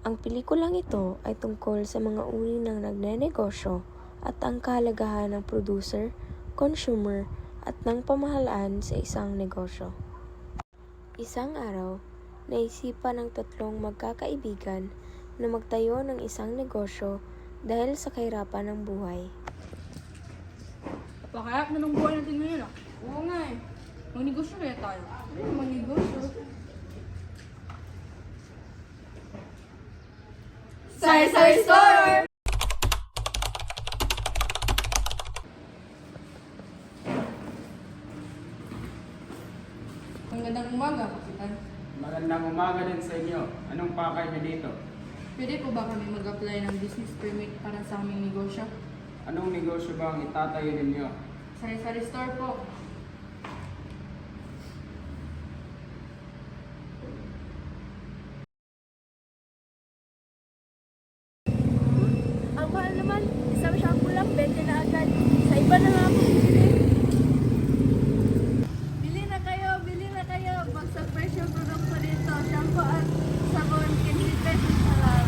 Ang pelikulang ito ay tungkol sa mga uri ng nagnenegosyo at ang kahalagahan ng producer, consumer, at ng pamahalaan sa isang negosyo. Isang araw, naisipan ng tatlong magkakaibigan na magtayo ng isang negosyo dahil sa kahirapan ng buhay. Pakayap na ng buhay natin ngayon ah. Oo nga eh. Magnegosyo kaya tayo. Ano magnegosyo? Sari Sari Store! Magandang umaga, Kapitan. Magandang umaga din sa inyo. Anong pakay niyo dito? Pwede po ba kami mag-apply ng business permit para sa aming negosyo? Anong negosyo ba ang itatayo ninyo? Sari Sari Store po. Ang mahal naman, isang shampoo lang, 20 na agad. Sa iba na nga ako bibili. Bili na kayo, bili na kayo. Bagsak presyo produkto dito. Shampoo at sabon, 15 pesos na lang.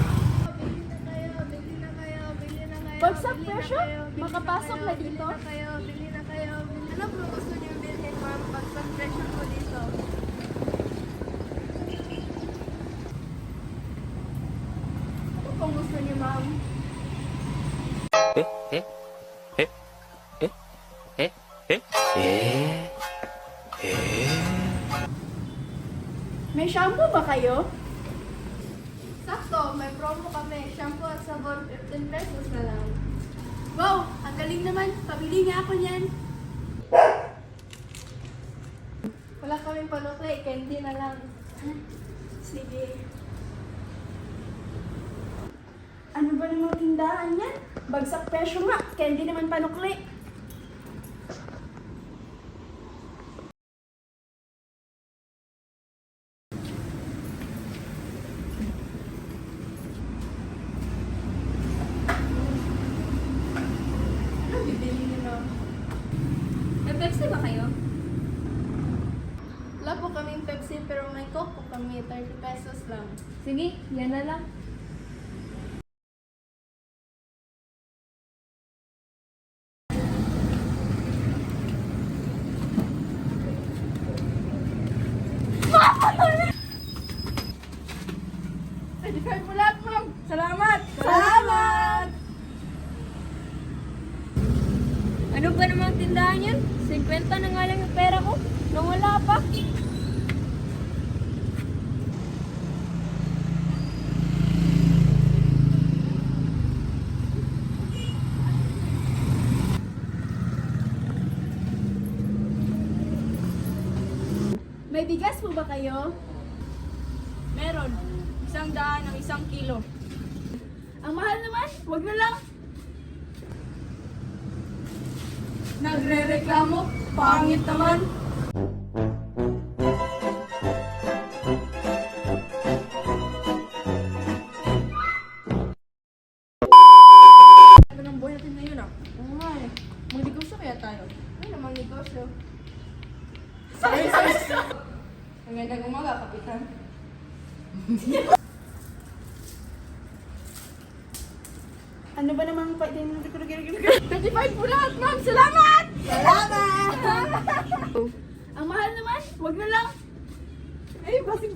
Bili na kayo, bili na kayo, bili na kayo. Bili Makapasok kayo, na dito? Bili na kayo, bili na kayo. Ano po gusto niyo bilhin, ma'am? Bagsak presyo po dito. Ano pong gusto niyo, ma'am? May shampoo ba kayo? Sakto, may promo kami. Shampoo at sabon, 15 pesos na lang. Wow, ang galing naman. Pabili nga ako niyan. Wala kaming panukli, candy na lang. Sige. Ano ba namang tindahan yan? Bagsak presyo nga, candy naman panukli. Ano bibili niyo no? May Pepsi ba kayo? Wala po kaming Pepsi pero may Coke po kami. 30 pesos lang. Sige, yan na lang. Certified mo lahat, ma'am. Salamat! Salamat! Ano ba namang tindahan yan? 50 na nga lang yung pera ko. Nang wala pa. May bigas po ba kayo? Meron. Isang daan ng isang kilo. Ang mahal naman, wag na lang. Nagre-reklamo? Pangit naman. Ano ng buhay natin ah? Oo nga eh. Kaya tayo. Ano namang negosyo? Sorry, sorry, sorry. Magandang umaga, Kapitan. Ano ba namang pwede mo 35 po ma'am! Salamat! Ang mahal naman, wag na lang. Ay, basig